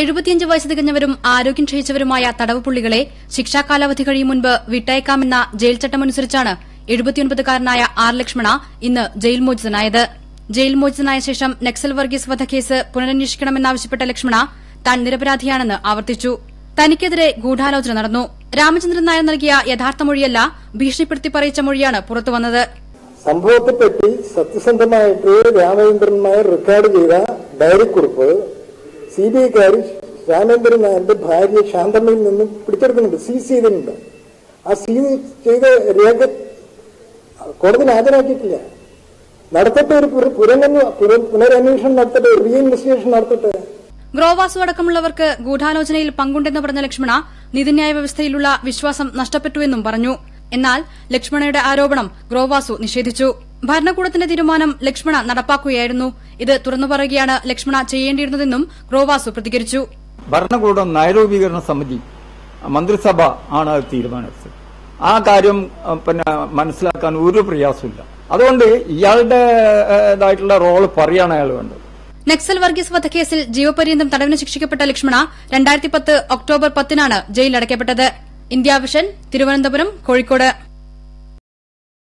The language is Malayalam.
എഴുപത്തിയഞ്ച് വയസ്സ് തികഞ്ഞവരും ആരോഗ്യം ക്ഷയിച്ചവരുമായ തടവ് പുള്ളികളെ ശിക്ഷാ കാലാവധി കഴിയും മുൻപ് വിട്ടയക്കാമെന്ന ജയിൽ ചട്ടമനുസരിച്ചാണ് എഴുപത്തിയൊൻപതുകാരനായ ആർ ലക്ഷ്മണ ഇന്ന് ജയിൽ മോചിതനായത്. ജയിൽ മോചിതനായ ശേഷം നക്സൽ വർഗീസ് വധക്കേസ് പുനരന്വേഷിക്കണമെന്നാവശ്യപ്പെട്ട ലക്ഷ്മണ താൻ നിരപരാധിയാണെന്ന് ആവർത്തിച്ചു. തനിക്കെതിരെ ഗൂഢാലോചന നടന്നു. രാമചന്ദ്രൻ നായർ നൽകിയ യഥാർത്ഥ മൊഴിയല്ല ഭീഷണിപ്പെടുത്തി പറയിച്ച മൊഴിയാണ് പുറത്തുവന്നത് സംഭവത്തെപ്പറ്റി സത്യസന്ധമായിട്ട് രാമചന്ദ്രൻ നായർ റെക്കോർഡ് ചെയ്ത ഡയറിക്കുറിപ്പ് സി ബി ഐക്കാർ രാമേന്ദ്രൻ നായരുടെ ഭാര്യ ശാന്തമ്മയിൽ നിന്നും പിടിച്ചെടുക്കുന്നുണ്ട്. സീസ് ചെയ്തിട്ടുണ്ട് ആ സീസ് ചെയ്ത രേഖ കോടതിയിൽ ഹാജരാക്കിയിട്ടില്ല. നടത്തട്ടെ ഒരു പുനരന്വേഷണം നടത്തട്ടെ റീ ഇൻവെസ്റ്റിഗേഷൻ നടത്തട്ടെ. ഗ്രോവാസു അടക്കമുള്ളവർക്ക് ഗൂഢാലോചനയിൽ പങ്കുണ്ടെന്ന് പറഞ്ഞ ലക്ഷ്മണ നീതിന്യായ വ്യവസ്ഥയിലുള്ള വിശ്വാസം നഷ്ടപ്പെട്ടുവെന്നും പറഞ്ഞു. എന്നാൽ ലക്ഷ്മണയുടെ ആരോപണം ഗ്രോവാസു നിഷേധിച്ചു. ഭരണകൂടത്തിന്റെ തീരുമാനം ലക്ഷ്മണ നടപ്പാക്കുകയായിരുന്നു. ഇത് തുറന്നു പറയുകയാണ് ലക്ഷ്മണ ചെയ്യേണ്ടിയിരുന്നതെന്നും ഗ്രോവാസു പ്രതികരിച്ചു. ഭരണകൂടം നയരൂപീകരണ സമിതി മന്ത്രിസഭ ആണ് അത് തീരുമാനിച്ചത്. ആ കാര്യം പിന്നെ മനസ്സിലാക്കാൻ ഒരു പ്രയാസമില്ല അതുകൊണ്ട് ഇയാളുടെ ഇതായിട്ടുള്ള റോൾ പറയാണ് അയാൾ വേണ്ടത്. നക്സൽ വർഗീസ് വധക്കേസിൽ ജീവപര്യന്തം തടവിന് ശിക്ഷിക്കപ്പെട്ട ലക്ഷ്മണ രണ്ടായിരത്തി പത്ത് ഒക്ടോബർ പത്തിനാണ് ജയിലിലടയ്ക്കപ്പെട്ടത് ഇന്ത്യ വിഷൻ തിരുവനന്തപുരം കോഴിക്കോട്.